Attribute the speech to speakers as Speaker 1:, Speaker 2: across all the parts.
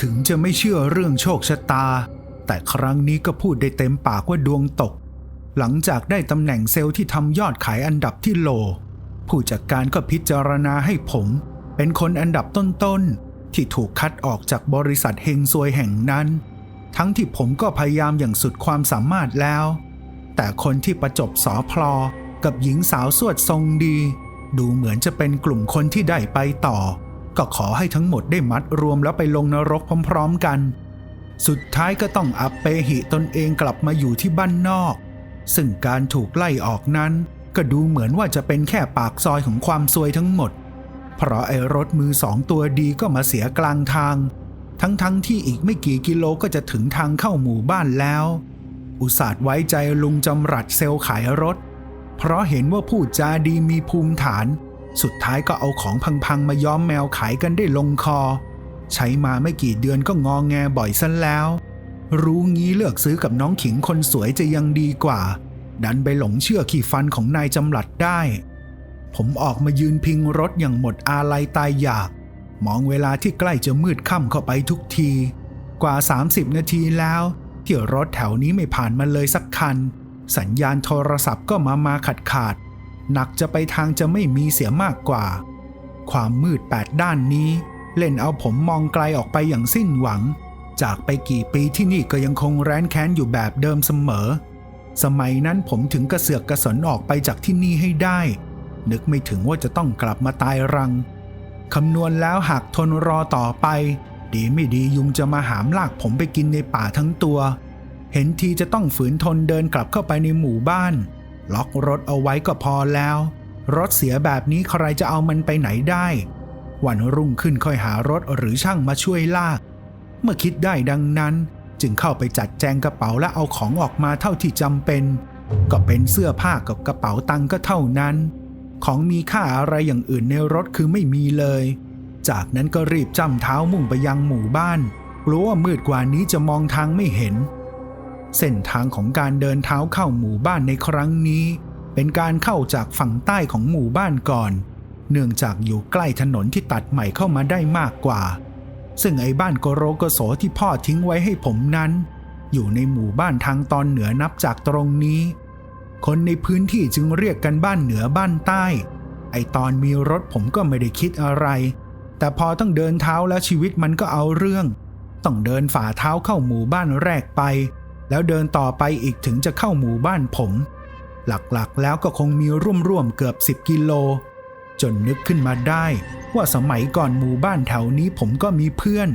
Speaker 1: ถึงจะไม่เชื่อเรื่องโชคชะตา แต่ครั้งนี้ก็พูดได้เต็มปากว่าดวงตก หลังจากได้ตำแหน่งเซลล์ที่ทำยอดขายอันดับที่โล ผู้จัดการก็พิจารณาให้ผม เป็นคนอันดับต้นๆ ที่ถูกคัดออกจากบริษัทเฮงซวยแห่งนั้น ทั้งที่ผมก็พยายามอย่างสุดความสามารถแล้ว แต่คนที่ประจบสอพลอกับหญิงสาวสวดทรงดี ดูเหมือนจะเป็นกลุ่มคนที่ได้ไปต่อ ก็ขอให้ทั้งหมดได้มัดรวมแล้วไปลงนรกพร้อมๆกัน สุดท้ายก็ต้องอัปเปหิตนเองกลับมาอยู่ที่บ้านนอก ซึ่งการถูกไล่ออกนั้น ก็ดูเหมือนว่าจะเป็นแค่ปากซอยของความซวยทั้งหมด เพราะไอ้รถมือสองตัวดีก็มาเสียกลางทาง ทั้งๆทที่อีกไม่กี่กิโลก็จะถึงทางเข้าหมู่บ้านแล้ว อุตส่าห์ไว้ใจลุงจำรัดเซลขายรถ เพราะเห็นว่าพูดจาดีมีภูมิฐาน สุดท้ายก็เอาของพังๆมาย้อมแมวขายกันได้ลงคอ ใช้มาไม่กี่เดือนก็งองแงบ่อยซะแล้ว รู้งี้เลือกซื้อกับน้องขิงคนสวยจะยังดีกว่า ดันไปหลงเชื่อขี่ฟันของนายจำหลัดได้ ผมออกมายืนพิงรถอย่างหมดอาลัยตายอยาก มองเวลาที่ใกล้จะมืดค่ำเข้าไปทุกที กว่า 30 นาทีแล้วที่รถแถวนี้ไม่ผ่านมาเลยสักคัน สัญญาณโทรศัพท์ก็มามาขาดขาด หนักจะไปทางจะไม่มีเสียมากกว่า ความมืดแปดด้านนี้ เล่นเอาผมมองไกลออกไปอย่างสิ้นหวัง จากไปกี่ปีที่นี่ก็ยังคงแร้นแค้นอยู่แบบเดิมเสมอ สมัยนั้นผมถึงกระเสือกกระสนออกไปจากที่นี่ให้ได้ นึกไม่ถึงว่าจะต้องกลับมาตายรังคำนวณแล้วหากทนรอต่อไป ดีไม่ดียุงจะมาหามลากผมไปกินในป่าทั้งตัว เห็นทีจะต้องฝืนทนเดินกลับเข้าไปในหมู่บ้าน ล็อกรถเอาไว้ก็พอแล้ว รถเสียแบบนี้ใครจะเอามันไปไหนได้ วันรุ่งขึ้นค่อยหารถหรือช่างมาช่วยลาก เมื่อคิดได้ดังนั้น จึงเข้าไปจัดแจงกระเป๋าและเอาของออกมาเท่าที่จำเป็น ก็เป็นเสื้อผ้ากับกระเป๋าตังค์ก็เท่านั้น ของมีค่าอะไรอย่างอื่นในรถคือไม่มีเลย จากนั้นก็รีบจำเท้ามุ่งไปยังหมู่บ้านกลัวว่ามืดกว่านี้จะมองทางไม่เห็น เส้นทางของการเดินเท้าเข้าหมู่บ้านในครั้งนี้ เป็นการเข้าจากฝั่งใต้ของหมู่บ้านก่อน เนื่องจากอยู่ใกล้ถนนที่ตัดใหม่เข้ามาได้มากกว่า ซึ่งไอ้บ้านโกโรโกโสที่พ่อทิ้งไว้ให้ผมนั้น อยู่ในหมู่บ้านทางตอนเหนือนับจากตรงนี้ คนในพื้นที่จึงเรียกกันบ้านเหนือบ้านใต้ ไอตอนมีรถผมก็ไม่ได้คิดอะไร แต่พอต้องเดินเท้าแล้วชีวิตมันก็เอาเรื่อง ต้องเดินฝ่าเท้าเข้าหมู่บ้านแรกไป แล้วเดินต่อไปอีกถึงจะเข้าหมู่บ้านผม หลักๆแล้วก็คงมีร่วมๆเกือบ 10 กิโล จนนึกขึ้นมาได้ ว่าสมัยก่อนหมู่บ้านแถวนี้ผมก็มีเพื่อน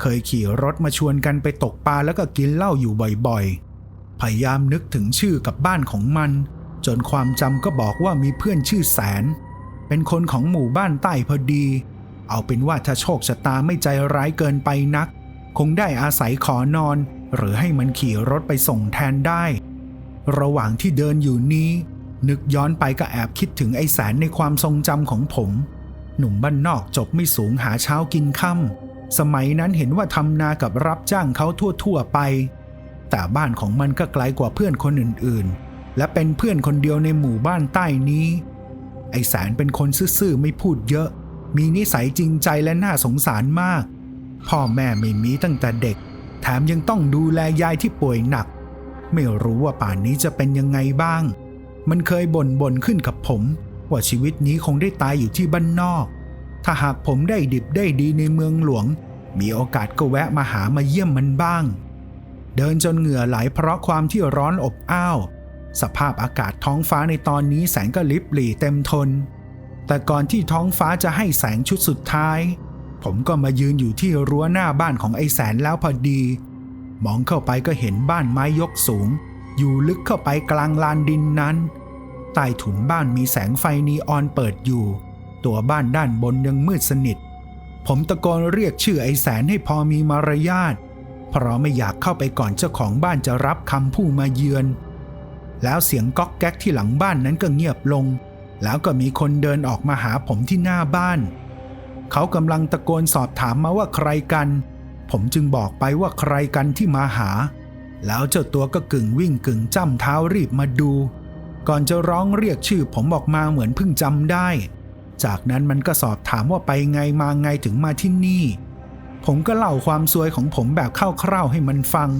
Speaker 1: เคยขี่รถมาชวนกันไปตกปลาแล้วก็กินเหล้าอยู่บ่อยๆ พยายามนึกถึงชื่อกับบ้านของมัน จนความจำก็บอกว่ามีเพื่อนชื่อแสน เป็นคนของหมู่บ้านใต้พอดี เอาเป็นว่าถ้าโชคชะตาไม่ใจร้ายเกินไปนัก คงได้อาศัยขอนอน หรือให้มันขี่รถไปส่งแทนได้ ระหว่างที่เดินอยู่นี้ นึกย้อนไปก็แอบคิดถึงไอ้แสนในความทรงจำของผม หนุ่มบ้านนอกจบไม่สูงหาเช้ากินค่ำสมัยนั้นเห็นว่าทำนากับรับจ้างเขาทั่วๆไป แต่บ้านของมันก็ไกลกว่าเพื่อนคนอื่นๆ และเป็นเพื่อนคนเดียวในหมู่บ้านใต้นี้ ไอ้แสนเป็นคนซื่อๆไม่พูดเยอะ มีนิสัยจริงใจและน่าสงสารมาก พ่อแม่ไม่มีตั้งแต่เด็ก แถมยังต้องดูแลยายที่ป่วยหนัก ไม่รู้ว่าป่านนี้จะเป็นยังไงบ้าง มันเคยบ่นบ่นขึ้นกับผม ว่าชีวิตนี้คงได้ตายอยู่ที่บ้านนอก ถ้าหากผมได้ดิบได้ดีในเมืองหลวง มีโอกาสก็แวะมาหามาเยี่ยมมันบ้าง เดินจนเหงื่อไหลเพราะความที่ร้อนอบอ้าวสภาพอากาศท้องฟ้าในตอนนี้แสงก็ลิบหลีเต็มทน แต่ก่อนที่ท้องฟ้าจะให้แสงชุดสุดท้าย ผมก็มายืนอยู่ที่รั้วหน้าบ้านของไอ้แสนแล้วพอดี มองเข้าไปก็เห็นบ้านไม้ยกสูง อยู่ลึกเข้าไปกลางลานดินนั้น ใต้ถุนบ้านมีแสงไฟนีออนเปิดอยู่ ตัวบ้านด้านบนยังมืดสนิท ผมตะโกนเรียกชื่อไอ้แสนให้พอมีมารยาทเพราะไม่อยากเข้าไปก่อนเจ้าของบ้านจะรับคำผู้มาเยือน แล้วเสียงก๊อกแก๊กที่หลังบ้านนั้นก็เงียบลง แล้วก็มีคนเดินออกมาหาผมที่หน้าบ้าน เขากำลังตะโกนสอบถามมาว่าใครกัน ผมจึงบอกไปว่าใครกันที่มาหา แล้วเจ้าตัวก็กึ่งวิ่งกึ่งจ้ำเท้ารีบมาดู ก่อนจะร้องเรียกชื่อผมออกมาเหมือนเพิ่งจำได้ จากนั้นมันก็สอบถามว่าไปไงมาไงถึงมาที่นี่ผผมก็เล่าความซวยของผมแบบคร่าวๆให้มันฟัง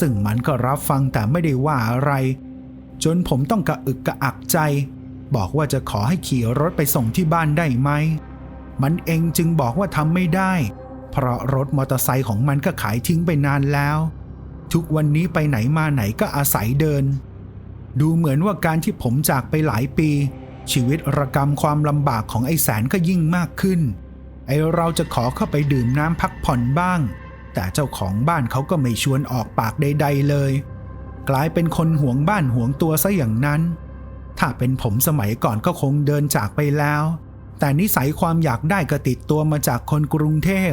Speaker 1: ซึ่งมันก็รับฟังแต่ไม่ได้ว่าอะไร จนผมต้องกระอึกกระอักใจ บอกว่าจะขอให้ขี่รถไปส่งที่บ้านได้ไหม มันเองจึงบอกว่าทำไม่ได้ เพราะรถมอเตอร์ไซค์ของมันก็ขายทิ้งไปนานแล้ว ทุกวันนี้ไปไหนมาไหนก็อาศัยเดิน ดูเหมือนว่าการที่ผมจากไปหลายปี ชีวิตระกำความลำบากของไอ้แสนก็ยิ่งมากขึ้น ไอ้เราจะขอเข้าไปดื่มน้ำพักผ่อนบ้าง แต่เจ้าของบ้านเขาก็ไม่ชวนออกปากใด ๆ เลย กลายเป็นคนห่วงบ้านห่วงตัวซะอย่างนั้น ถ้าเป็นผมสมัยก่อนก็คงเดินจากไปแล้ว แต่นิสัยความอยากได้ก็ติดตัวมาจากคนกรุงเทพ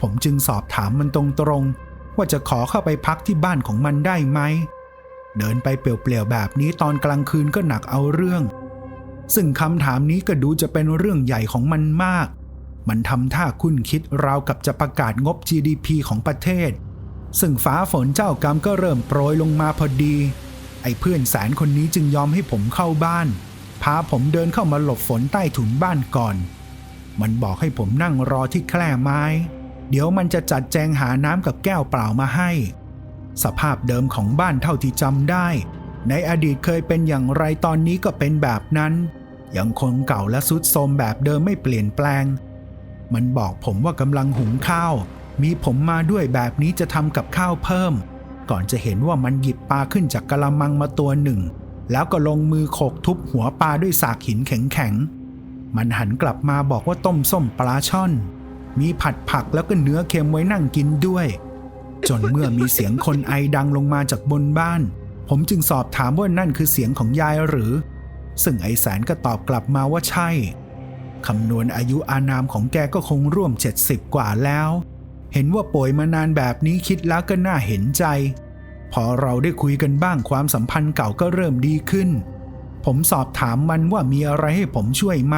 Speaker 1: ผมจึงสอบถามมันตรงๆ ว่าจะขอเข้าไปพักที่บ้านของมันได้ไหม เดินไปเปลี่ยวๆแบบนี้ตอนกลางคืนก็หนักเอาเรื่อง ซึ่งคำถามนี้ก็ดูจะเป็นเรื่องใหญ่ของมันมาก มันทำท่าคุ้นคิดราวกับจะประกาศงบ GDP ของประเทศ ซึ่งฟ้าฝนเจ้ากรรมก็เริ่มโปรยลงมาพอดี ไอ้เพื่อนแสนคนนี้จึงยอมให้ผมเข้าบ้าน พาผมเดินเข้ามาหลบฝนใต้ถุนบ้านก่อน มันบอกให้ผมนั่งรอที่แคร่ไม้ เดี๋ยวมันจะจัดแจงหาน้ำกับแก้วเปล่ามาให้ สภาพเดิมของบ้านเท่าที่จำได้ ในอดีตเคยเป็นอย่างไรตอนนี้ก็เป็นแบบนั้น ยังคงเก่าและสุดโทมแบบเดิมไม่เปลี่ยนแปลง มันบอกผมว่ากำลังหุงข้าว มีผมมาด้วยแบบนี้จะทำกับข้าวเพิ่ม ก่อนจะเห็นว่ามันหยิบปลาขึ้นจากกระมังมาตัวหนึ่ง แล้วก็ลงมือโขกทุบหัวปลาด้วยสากหินแข็งๆ มันหันกลับมาบอกว่าต้มส้มปลาช่อน มีผัดผักแล้วก็เนื้อเค็มไว้นั่งกินด้วย จนเมื่อมีเสียงคนไอดังลงมาจากบนบ้าน ผมจึงสอบถามว่านั่นคือเสียงของยายหรือ ซึ่งไอแสนก็ตอบกลับมาว่าใช่ คำนวณอายุอานามของแกก็คงร่วม 70 กว่าแล้ว เห็นว่าป่วยมานานแบบนี้คิดแล้วก็น่าเห็นใจ พอเราได้คุยกันบ้างความสัมพันธ์เก่าก็เริ่มดีขึ้น ผมสอบถามมันว่ามีอะไรให้ผมช่วยไหม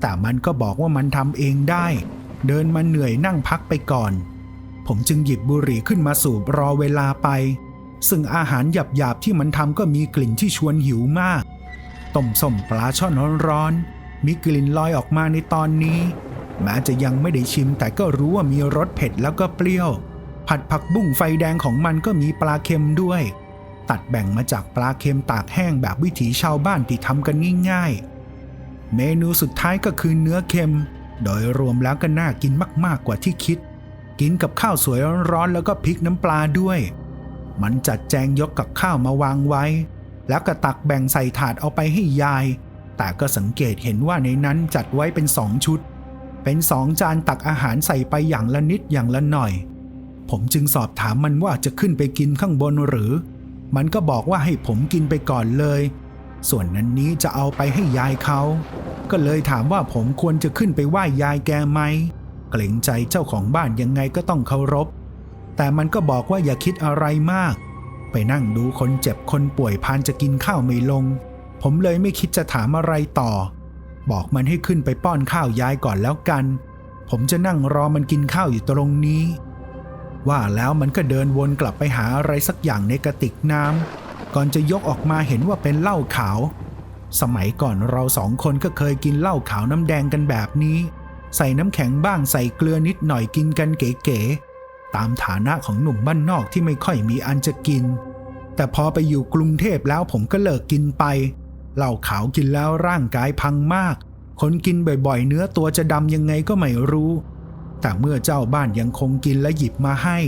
Speaker 1: แต่มันก็บอกว่ามันทำเองได้ เดินมาเหนื่อยนั่งพักไปก่อน ผมจึงหยิบบุหรี่ขึ้นมาสูบรอเวลาไป ซึ่งอาหารหยาบๆที่มันทำก็มีกลิ่นที่ชวนหิวมาก ต้มส้มปลาช่อนร้อนๆ มีกลิ่นลอยออกมาในตอนนี้ แม้จะยังไม่ได้ชิมแต่ก็รู้ว่ามีรสเผ็ดแล้วก็เปรี้ยว ผัดผักบุ้งไฟแดงของมันก็มีปลาเค็มด้วย ตัดแบ่งมาจากปลาเค็มตากแห้งแบบวิถีชาวบ้านที่ทำกันง่ายๆ เมนูสุดท้ายก็คือเนื้อเค็ม โดยรวมแล้วก็น่ากินมากๆกว่าที่คิด กินกับข้าวสวยร้อนๆแล้วก็พริกน้ำปลาด้วย มันจัดแจงยกกับข้าวมาวางไว้ แล้วก็ตักแบ่งใส่ถาดเอาไปให้ยาย แต่ก็สังเกตเห็นว่าในนั้นจัดไว้เป็นสองชุด เป็นสองจานตักอาหารใส่ไปอย่างละนิดอย่างละหน่อย ผมจึงสอบถามมันว่าจะขึ้นไปกินข้างบนหรือ มันก็บอกว่าให้ผมกินไปก่อนเลย ส่วนนั้นนี้จะเอาไปให้ยายเขา ก็เลยถามว่าผมควรจะขึ้นไปไหว้ยายแกไหม เกรงใจเจ้าของบ้านยังไงก็ต้องเคารพ แต่มันก็บอกว่าอย่าคิดอะไรมาก ไปนั่งดูคนเจ็บคนป่วยพานจะกินข้าวไม่ลง ผมเลยไม่คิดจะถามอะไรต่อ บอกมันให้ขึ้นไปป้อนข้าวยายก่อนแล้วกัน ผมจะนั่งรอมันกินข้าวอยู่ตรงนี้ ว่าแล้วมันก็เดินวนกลับไปหาอะไรสักอย่างในกระติกน้ำก่อนจะยกออกมาเห็นว่าเป็นเหล้าขาว สมัยก่อนเราสองคนก็เคยกินเหล้าขาวน้ำแดงกันแบบนี้ ใส่น้ำแข็งบ้างใส่เกลือนิดหน่อยกินกันเก๋ๆตามฐานะของหนุ่มบ้านนอกที่ไม่ค่อยมีอันจะกิน แต่พอไปอยู่กรุงเทพแล้วผมก็เลิกกินไปเหล้าขาวกินแล้วร่างกายพังมาก คนกินบ่อยๆ เนื้อตัวจะดำยังไงก็ไม่รู้ แต่เมื่อเจ้าบ้านยังคงกินและหยิบมาให้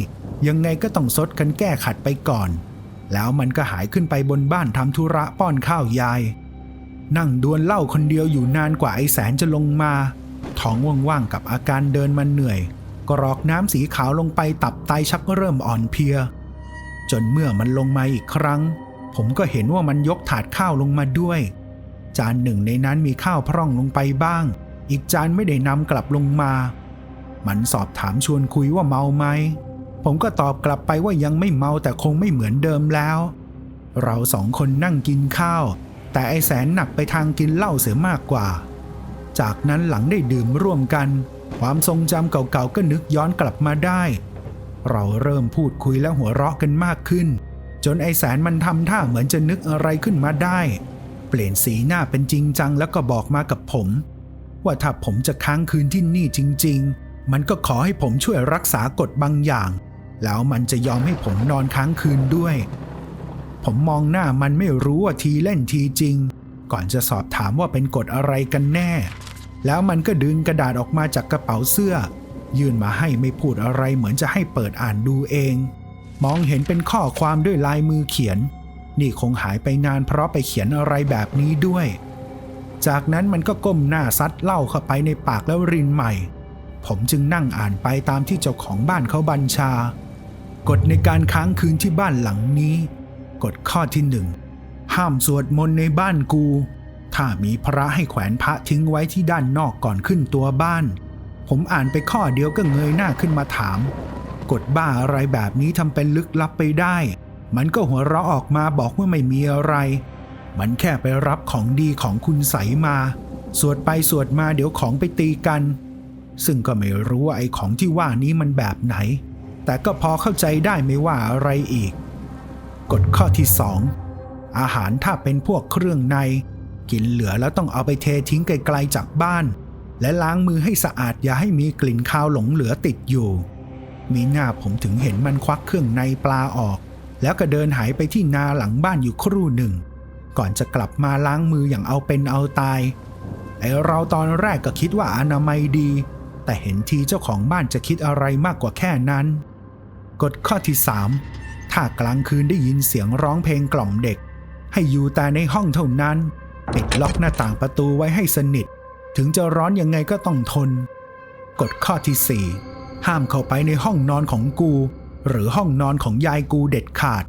Speaker 1: ยังไงก็ต้องซดกันแก้ขัดไปก่อน แล้วมันก็หายขึ้นไปบนบ้านทำธุระป้อนข้าวยาย นั่งดวนเหล้าคนเดียวอยู่นานกว่าไอ้แสนจะลงมา ท้องว่างๆกับอาการเดินมันเหนื่อยกรอกน้ำสีขาวลงไปตับไตชักเริ่มอ่อนเพลีย จนเมื่อมันลงมาอีกครั้ง ผมก็เห็นว่ามันยกถาดข้าวลงมาด้วย จานหนึ่งในนั้นมีข้าวพร่องลงไปบ้าง อีกจานไม่ได้นำกลับลงมา มันสอบถามชวนคุยว่าเมาไหม ผมก็ตอบกลับไปว่ายังไม่เมาแต่คงไม่เหมือนเดิมแล้ว เราสองคนนั่งกินข้าว แต่ไอแสนหนักไปทางกินเหล้าเสียมากกว่า จากนั้นหลังได้ดื่มร่วมกัน ความทรงจำเก่าๆก็นึกย้อนกลับมาได้ เราเริ่มพูดคุยและหัวเราะกันมากขึ้น จนไอแสนมันทำท่าเหมือนจะนึกอะไรขึ้นมาได้ เปลี่ยนสีหน้าเป็นจริงจังแล้วก็บอกมากับผม ว่าถ้าผมจะค้างคืนที่นี่จริง ๆ มันก็ขอให้ผมช่วยรักษากฎบางอย่าง แล้วมันจะยอมให้ผมนอนค้างคืนด้วย ผมมองหน้ามันไม่รู้ว่าทีเล่นทีจริง ก่อนจะสอบถามว่าเป็นกฎอะไรกันแน่ แล้วมันก็ดึงกระดาษออกมาจากกระเป๋าเสื้อ ยื่นมาให้ไม่พูดอะไรเหมือนจะให้เปิดอ่านดูเอง มองเห็นเป็นข้อความด้วยลายมือเขียน นี่คงหายไปนานเพราะไปเขียนอะไรแบบนี้ด้วย จากนั้นมันก็ก้มหน้าซัดเหล้าเข้าไปในปากแล้วรินใหม่ ผมจึงนั่งอ่านไปตามที่เจ้าของบ้านเขาบัญชา กฎในการค้างคืนที่บ้านหลังนี้ กฎข้อที่หนึ่งห้ามสวดมนต์ในบ้านกู ถ้ามีพระให้แขวนพระทิ้งไว้ที่ด้านนอกก่อนขึ้นตัวบ้าน ผมอ่านไปข้อเดียวก็เงยหน้าขึ้นมาถาม กฎบ้าอะไรแบบนี้ทำเป็นลึกลับไปได้ มันก็หัวเราะออกมาบอกว่าไม่มีอะไร มันแค่ไปรับของดีของคุณใสมา สวดไปสวดมาเดี๋ยวของไปตีกัน ซึ่งก็ไม่รู้ว่าไอ้ของที่ว่านี้มันแบบไหน แต่ก็พอเข้าใจได้ไม่ว่าอะไรอีก กฎข้อที่สองอาหารถ้าเป็นพวกเครื่องใน กินเหลือแล้วต้องเอาไปเททิ้งไกลๆจากบ้าน และล้างมือให้สะอาดอย่าให้มีกลิ่นคาวหลงเหลือติดอยู่ มีหน้าผมถึงเห็นมันควักเครื่องในปลาออก แล้วก็เดินหายไปที่นาหลังบ้านอยู่ครู่หนึ่ง ก่อนจะกลับมาล้างมืออย่างเอาเป็นเอาตายไอเราตอนแรกก็คิดว่าอนามัยดี แต่เห็นทีเจ้าของบ้านจะคิดอะไรมากกว่าแค่นั้น กฎข้อที่ 3 ถ้ากลางคืนได้ยินเสียงร้องเพลงกล่อมเด็ก ให้อยู่แต่ในห้องเท่านั้น ปิดล็อกหน้าต่างประตูไว้ให้สนิท ถึงจะร้อนยังไงก็ต้องทน กฎข้อที่ 4 ห้ามเข้าไปในห้องนอนของกู หรือห้องนอนของยายกูเด็ดขาด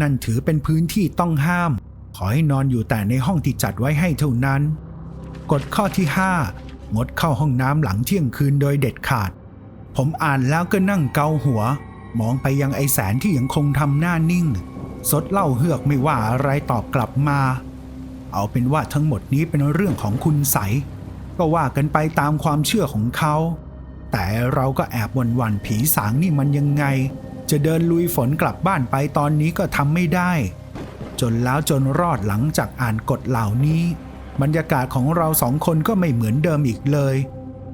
Speaker 1: นั่นถือเป็นพื้นที่ต้องห้าม ขอให้นอนอยู่แต่ในห้องที่จัดไว้ให้เท่านั้น กฎข้อที่ 5 งดเข้าห้องน้ำหลังเที่ยงคืนโดยเด็ดขาด ผมอ่านแล้วก็นั่งเกาหัว มองไปยังไอแสนที่ยังคงทำหน้านิ่งสดเล่าเฮือกไม่ว่าอะไรตอบกลับมา เอาเป็นว่าทั้งหมดนี้เป็นเรื่องของคุณใส ก็ว่ากันไปตามความเชื่อของเขา แต่เราก็แอบวันวันผีสางนี่มันยังไง จะเดินลุยฝนกลับบ้านไปตอนนี้ก็ทำไม่ได้ จนแล้วจนรอดหลังจากอ่านกฎเหล่านี้ บรรยากาศของเราสองคนก็ไม่เหมือนเดิมอีกเลย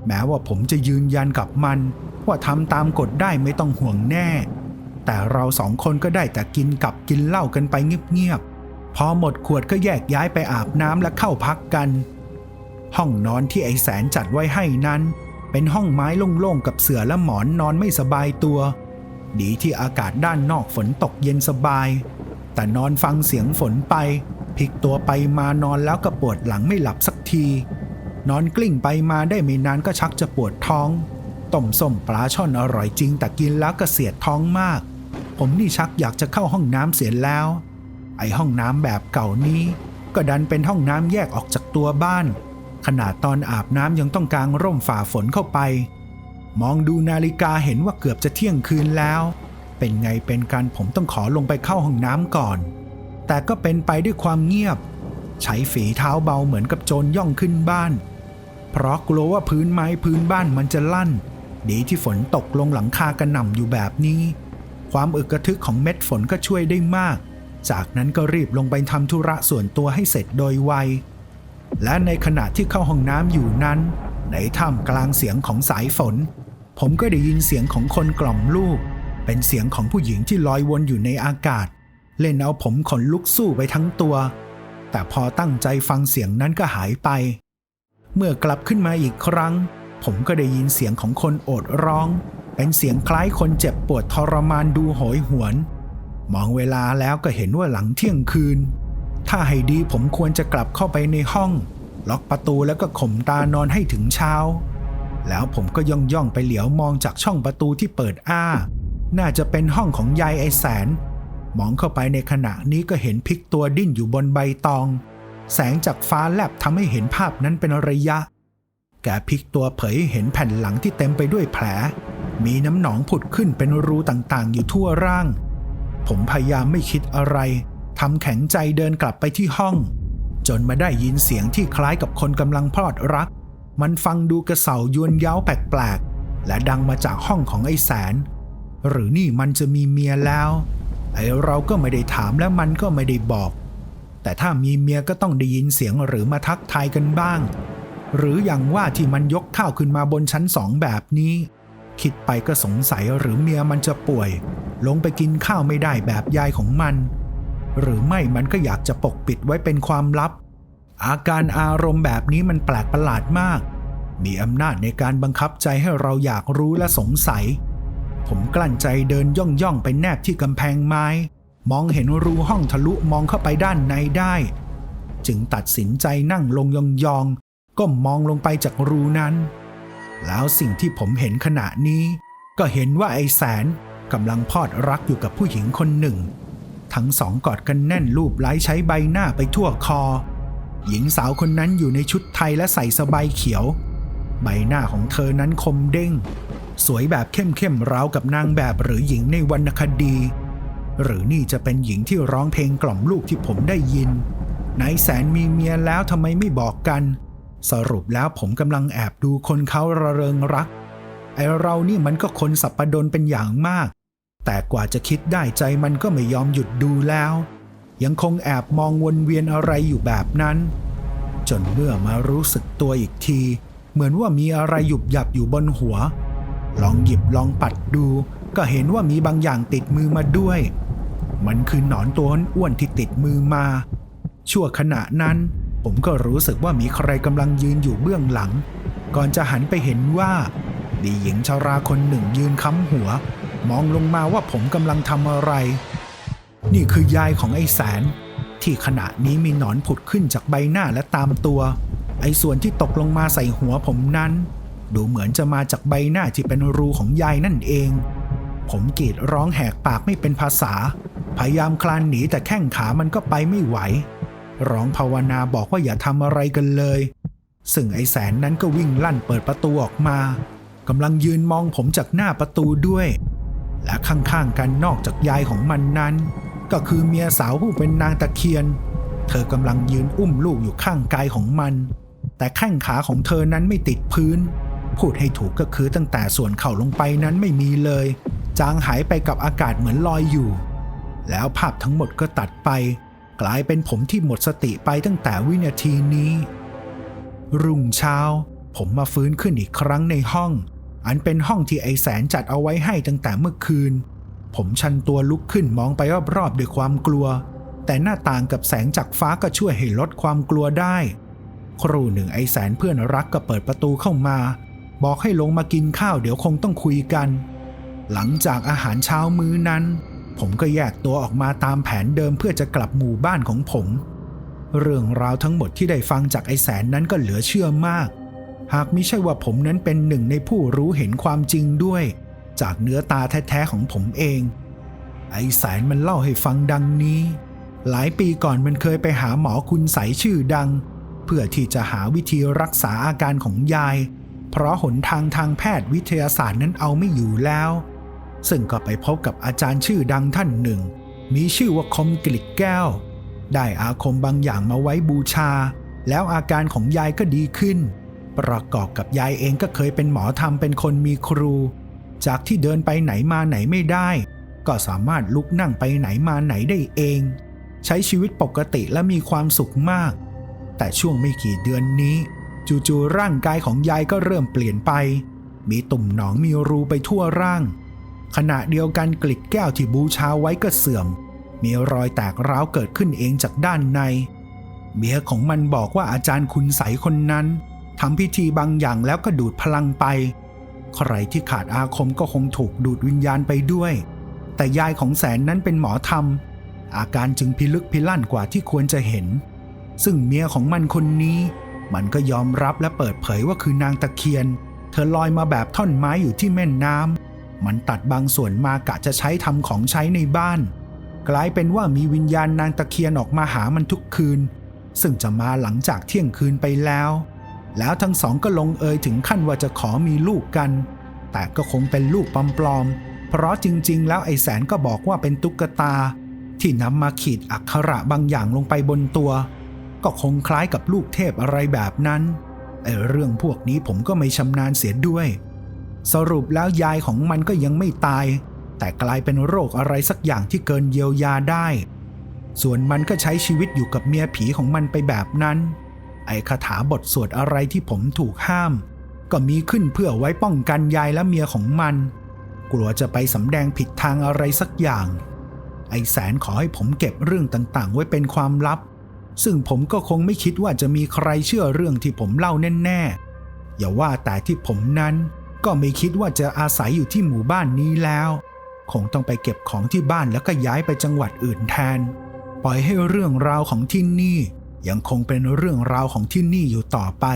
Speaker 1: แม้ว่าผมจะยืนยันกับมัน ว่าทำตามกฎได้ไม่ต้องห่วงแน่ แต่เราสองคนก็ได้แต่กินกับกินเหล้ากันไปเงียบๆพอหมดขวดก็แยกย้ายไปอาบน้ำและเข้าพักกัน ห้องนอนที่ไอแสนจัดไว้ให้นั้น เป็นห้องไม้โล่งๆกับเสื่อและหมอนนอนไม่สบายตัว ดีที่อากาศด้านนอกฝนตกเย็นสบาย แต่นอนฟังเสียงฝนไป พลิกตัวไปมานอนแล้วก็ปวดหลังไม่หลับสักที นอนกลิ้งไปมาได้ไม่นานก็ชักจะปวดท้องต้มส้มปลาช่อนอร่อยจริง แต่กินแล้วก็เสียดท้องมาก ผมนี่ชักอยากจะเข้าห้องน้ำเสียแล้ว ไอห้องน้ำแบบเก่านี้ ก็ดันเป็นห้องน้ำแยกออกจากตัวบ้าน ขนาดตอนอาบน้ำยังต้องกางร่มฝ่าฝนเข้าไป มองดูนาฬิกาเห็นว่าเกือบจะเที่ยงคืนแล้ว เป็นไงเป็นการผมต้องขอลงไปเข้าห้องน้ำก่อน แต่ก็เป็นไปด้วยความเงียบ ใช้ฝีเท้าเบาเหมือนกับโจรย่องขึ้นบ้าน เพราะกลัวว่าพื้นไม้พื้นบ้านมันจะลั่น ดีที่ฝนตกลงหลังคากระหน่ำอยู่แบบนี้ ความอึกระทึกของเม็ดฝนก็ช่วยได้มาก จากนั้นก็รีบลงไปทำธุระส่วนตัวให้เสร็จโดยไว และในขณะที่เข้าห้องน้ำอยู่นั้น ในท่ามกลางเสียงของสายฝน ผมก็ได้ยินเสียงของคนกล่อมลูก เป็นเสียงของผู้หญิงที่ลอยวนอยู่ในอากาศ เล่นเอาผมขนลุกสู้ไปทั้งตัว แต่พอตั้งใจฟังเสียงนั้นก็หายไป เมื่อกลับขึ้นมาอีกครั้ง ผมก็ได้ยินเสียงของคนโอดร้อง เป็นเสียงคล้ายคนเจ็บปวดทรมานดูโหยหวน มองเวลาแล้วก็เห็นว่าหลังเที่ยงคืน ถ้าให้ดีผมควรจะกลับเข้าไปในห้อง ล็อกประตูแล้วก็ข่มตานอนให้ถึงเช้า แล้วผมก็ย่องย่องไปเหลียวมองจากช่องประตูที่เปิดอ้า น่าจะเป็นห้องของยายไอแสน มองเข้าไปในขณะนี้ก็เห็นพลิกตัวดิ้นอยู่บนใบตอง แสงจากฟ้าแลบทำให้เห็นภาพนั้นเป็นระยะ แกพลิกตัวเผยหเห็นแผ่นหลังที่เต็มไปด้วยแผล มีน้ำหนองผุดขึ้นเป็นรูต่างๆ อยู่ทั่วร่าง ผมพยายามไม่คิดอะไรทำแข็งใจเดินกลับไปที่ห้อง จนมาได้ยินเสียงที่คล้ายกับคนกำลังพลอดรัก มันฟังดูกระเสายวนเย้าแปลกๆและดังมาจากห้องของไอ้แสน หรือนี่มันจะมีเมียแล้ว ไอ้เราก็ไม่ได้ถามและมันก็ไม่ได้บอก แต่ถ้ามีเมียก็ต้องได้ยินเสียงหรือมาทักทายกันบ้าง หรืออย่างว่าที่มันยกข้าวขึ้นมาบนชั้นสองแบบนี้ คิดไปก็สงสัยหรือเมียมันจะป่วย ลงไปกินข้าวไม่ได้แบบยายของมัน หรือไม่มันก็อยากจะปกปิดไว้เป็นความลับ อาการอารมณ์แบบนี้มันแปลกประหลาดมาก มีอำนาจในการบังคับใจให้เราอยากรู้และสงสัย ผมกลั้นใจเดินย่องย่องไปแนบที่กำแพงไม้ มองเห็นรูห้องทะลุมองเข้าไปด้านในได้ จึงตัดสินใจนั่งลงยองๆก็มองลงไปจากรูนั้น แล้วสิ่งที่ผมเห็นขณะนี้ ก็เห็นว่าไอ้แสนกำลังพอดรักอยู่กับผู้หญิงคนหนึ่ง ทั้งสองกอดกันแน่นรูปไล้ใช้ใบหน้าไปทั่วคอ หญิงสาวคนนั้นอยู่ในชุดไทยและใส่สบายเขียว ใบหน้าของเธอนั้นคมเด้ง สวยแบบเข้มเข้มๆราวกับนางแบบหรือหญิงในวรรณคดี หรือนี่จะเป็นหญิงที่ร้องเพลงกล่อมลูกที่ผมได้ยินนายแสนมีเมียแล้วทำไมไม่บอกกัน สรุปแล้วผมกำลังแอบดูคนเขาระเริงรัก ไอเรานี่มันก็คนสับปะดนเป็นอย่างมาก แต่กว่าจะคิดได้ใจมันก็ไม่ยอมหยุดดูแล้ว ยังคงแอบมองวนเวียนอะไรอยู่แบบนั้น จนเมื่อมารู้สึกตัวอีกที เหมือนว่ามีอะไรหยุบหยับอยู่บนหัว ลองหยิบลองปัดดู ก็เห็นว่ามีบางอย่างติดมือมาด้วย มันคือหนอนตัวอ้วนที่ติดมือมา ชั่วขณะนั้น ผมก็รู้สึกว่ามีใครกำลังยืนอยู่เบื้องหลัง ก่อนจะหันไปเห็นว่ามีหญิงชาราคนหนึ่งยืนค้ำหัว มองลงมาว่าผมกำลังทำอะไร นี่คือยายของไอ้แสน ที่ขณะนี้มีหนอนผุดขึ้นจากใบหน้าและตามตัว ไอ้ส่วนที่ตกลงมาใส่หัวผมนั้น ดูเหมือนจะมาจากใบหน้าที่เป็นรูของยายนั่นเอง ผมกรีดร้องแหกปากไม่เป็นภาษา พยายามคลานหนีแต่แข้งขามันก็ไปไม่ไหว ร้องภาวนาบอกว่าอย่าทำอะไรกันเลย ซึ่งไอ้แสนนั้นก็วิ่งลั่นเปิดประตูออกมากำลังยืนมองผมจากหน้าประตูด้วย และข้างๆกันนอกจากยายของมันนั้น ก็คือเมียสาวผู้เป็นนางตะเคียน เธอกำลังยืนอุ้มลูกอยู่ข้างกายของมัน แต่แข้งขาของเธอนั้นไม่ติดพื้น พูดให้ถูกก็คือตั้งแต่ส่วนเข่าลงไปนั้นไม่มีเลย จางหายไปกับอากาศเหมือนลอยอยู่ แล้วภาพทั้งหมดก็ตัดไป กลายเป็นผมที่หมดสติไปตั้งแต่วินาทีนี้ รุ่งเช้า ผมมาฟื้นขึ้นอีกครั้งในห้อง อันเป็นห้องที่ไอแสนจัดเอาไว้ให้ตั้งแต่เมื่อคืน ผมชันตัวลุกขึ้นมองไปรอบๆด้วยความกลัว แต่หน้าต่างกับแสงจากฟ้าก็ช่วยให้ลดความกลัวได้ ครู่หนึ่งไอแสนเพื่อนรักก็เปิดประตูเข้ามา บอกให้ลงมากินข้าวเดี๋ยวคงต้องคุยกัน หลังจากอาหารเช้ามื้อนั้น ผมก็แยกตัวออกมาตามแผนเดิมเพื่อจะกลับหมู่บ้านของผม เรื่องราวทั้งหมดที่ได้ฟังจากไอ้แสนนั้นก็เหลือเชื่อมาก หากมิใช่ว่าผมนั้นเป็นหนึ่งในผู้รู้เห็นความจริงด้วย จากเนื้อตาแท้ๆของผมเอง ไอ้แสนมันเล่าให้ฟังดังนี้ หลายปีก่อนมันเคยไปหาหมอคุณใสยชื่อดัง เพื่อที่จะหาวิธีรักษาอาการของยาย เพราะหนทางทางแพทย์วิทยาศาสตร์นั้นเอาไม่อยู่แล้ว ซึ่งก็ไปพบกับอาจารย์ชื่อดังท่านหนึ่ง มีชื่อว่าคมกลิกแก้ว ได้อาคมบางอย่างมาไว้บูชา แล้วอาการของยายก็ดีขึ้น ประกอบกับยายเองก็เคยเป็นหมอธรรมเป็นคนมีครู จากที่เดินไปไหนมาไหนไม่ได้ ก็สามารถลุกนั่งไปไหนมาไหนได้เอง ใช้ชีวิตปกติและมีความสุขมาก แต่ช่วงไม่กี่เดือนนี้ จู่ๆร่างกายของยายก็เริ่มเปลี่ยนไป มีตุ่มหนองมีรูไปทั่วร่าง ขณะเดียวกันกลิดแก้วที่บูชาไว้ก็เสื่อม มีรอยแตกร้าวเกิดขึ้นเองจากด้านใน เมียของมันบอกว่าอาจารย์คุณใสคนนั้นทำพิธีบางอย่างแล้วก็ดูดพลังไป ใครที่ขาดอาคมก็คงถูกดูดวิญญาณไปด้วย แต่ยายของแสนนั้นเป็นหมอธรรม อาการจึงพิลึกพิลั่นกว่าที่ควรจะเห็น ซึ่งเมียของมันคนนี้ มันก็ยอมรับและเปิดเผยว่าคือนางตะเคียน เธอลอยมาแบบท่อนไม้อยู่ที่แม่น้ำมันตัดบางส่วนมากะจะใช้ทำของใช้ในบ้าน กลายเป็นว่ามีวิญญาณนางตะเคียนออกมาหามันทุกคืน ซึ่งจะมาหลังจากเที่ยงคืนไปแล้ว แล้วทั้งสองก็ลงเอยถึงขั้นว่าจะขอมีลูกกัน แต่ก็คงเป็นลูกปลอมๆ เพราะจริงๆ แล้วไอ้แสนก็บอกว่าเป็นตุ๊กตา ที่นำมาขีดอักขระบางอย่างลงไปบนตัว ก็คงคล้ายกับลูกเทพอะไรแบบนั้นไอเรื่องพวกนี้ผมก็ไม่ชำนาญเสียด้วย สรุปแล้วยายของมันก็ยังไม่ตาย แต่กลายเป็นโรคอะไรสักอย่างที่เกินเยียวยาได้ ส่วนมันก็ใช้ชีวิตอยู่กับเมียผีของมันไปแบบนั้น ไอ้คาถาบทสวดอะไรที่ผมถูกห้าม ก็มีขึ้นเพื่อไว้ป้องกันยายและเมียของมัน กลัวจะไปสำแดงผิดทางอะไรสักอย่าง ไอ้แสนขอให้ผมเก็บเรื่องต่างๆ ไว้เป็นความลับ ซึ่งผมก็คงไม่คิดว่าจะมีใครเชื่อเรื่องที่ผมเล่าแน่ๆ อย่าว่าแต่ที่ผมนั้นก็ไม่คิดว่าจะอาศัยอยู่ที่หมู่บ้านนี้แล้ว คงต้องไปเก็บของที่บ้านแล้วก็ย้ายไปจังหวัดอื่นแทน ปล่อยให้เรื่องราวของที่นี่ยังคงเป็นเรื่องราวของที่นี่อยู่ต่อไป